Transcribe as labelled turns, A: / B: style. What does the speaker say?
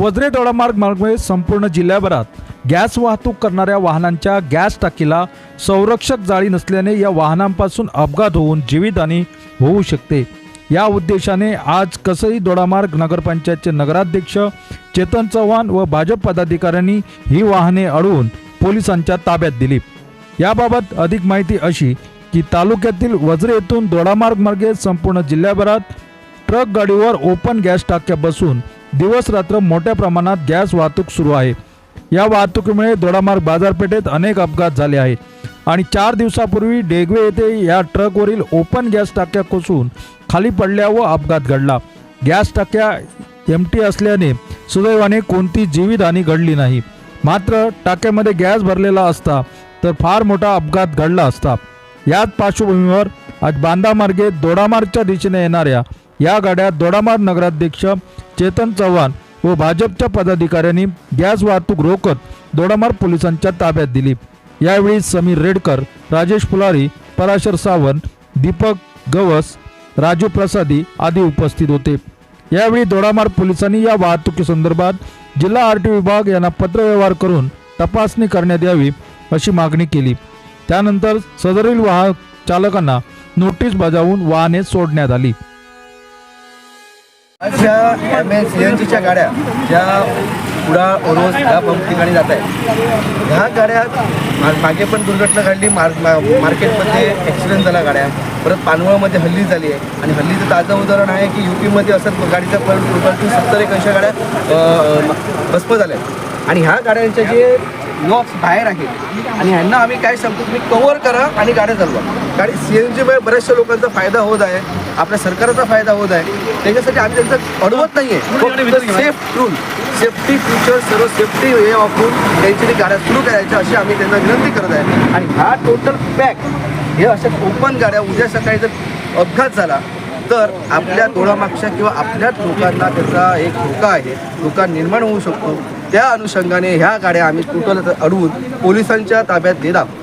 A: वज्रे दोडामार्ग मार्गामुळे संपूर्ण जिल्ह्याभरात गॅस वाहतूक करणाऱ्या वाहनांच्या गॅस टाकीला संरक्षक जाळी नसल्याने या वाहनांपासून अपघात होऊन जीवितहानी होऊ शकते. या उद्देशाने आज कसई दोडामार्ग नगरपंचायतचे नगराध्यक्ष चेतन चव्हाण व भाजप पदाधिकाऱ्यांनी ही वाहने अडवून पोलिसांच्या ताब्यात दिली. याबाबत अधिक माहिती अशी की तालुक्यातील वज्रे येथून दोडामार्ग मार्गे संपूर्ण जिल्ह्याभरात ट्रक गाडीवर ओपन गॅस टाक्या बसून दिवस रात्र मोठ्या प्रमाणात गॅस वाहतूक सुरू आहे. या वाहतुकीमुळे दोडामार्ग बाजारपेठेत अनेक अपघात झाले आहेत. आणि चार दिवसापूर्वी डेगवे येथे या ट्रकवरील ओपन गॅस टाक्या कोसळून खाली पडल्या व अपघात घडला. गॅस टाक्या एमटी असल्याने सुदैवाने कोणती जीवितहानी घडली नाही. मात्र टाक्यामध्ये गॅस भरलेला असता तर फार मोठा अपघात घडला असता. याच पार्श्वभूमीवर आज बांदामार्गे दोडामार्गच्या दिशेने येणाऱ्या या गाड्या दोडामार नगराध्यक्ष चेतन चव्हाण व भाजपच्या पदाधिकाऱ्यांनी गॅस वाहतूक रोखत दोडामार पोलिसांच्या ताब्यात दिली. यावेळी समीर रेडकर राजेश फुलारी पराशर सावंत दीपक गवस राजू प्रसादी आदी उपस्थित होते. यावेळी दोडामार पोलिसांनी या वाहतुकीसंदर्भात जिल्हा आर टी विभाग यांना पत्रव्यवहार करून तपासणी करण्यात यावी अशी मागणी केली. त्यानंतर सदरील वाहन चालकांना नोटीस बजावून वाहने सोडण्यात आली.
B: अशा एम एन सी एन जीच्या गाड्या ज्या कुडाळ ओरोस ह्या पंप ठिकाणी जात आहेत. ह्या गाड्या मा- मागे पण दुर्घटना घडली मार मा- मार्केटमध्ये ॲक्सिडेंट झाला गाड्या. परत पानवळमध्ये हल्ली झाली आहे. आणि हल्लीचं ताजं उदाहरण आहे की युपीमध्ये असं गाडीचा पण टोटल सत्तर एक ऐंशी गाड्या भस्प झाल्या आहेत. आणि ह्या गाड्यांचे जे लॉक्स बाहेर आहेत आणि ह्यांना आम्ही काय सांगतो तुम्ही कव्हर करा आणि गाड्या चालवा. गाडी सी एन जीमुळे बऱ्याचशा लोकांचा फायदा होत आहे. आपल्या सरकारचा फायदा होत आहे. त्याच्यासाठी आम्ही त्यांचं अडवत नाही आहे सेफ रूल सेफ्टी फ्युचर सर्व सेफ्टी हे वापरून त्यांची ती गाड्या सुरू करायच्या अशी आम्ही त्यांना विनंती करत आहे. आणि हा टोटल पॅक हे अशा ओपन गाड्या उद्या सकाळी जर अपघात झाला तर आपल्या डोळामागच्या किंवा आपल्याच लोकांना त्याचा एक धोका आहे. धोका निर्माण होऊ शकतो. त्या अनुषंगाने ह्या गाड्या आम्ही टोटल अडवून पोलिसांच्या ताब्यात देत आहोत.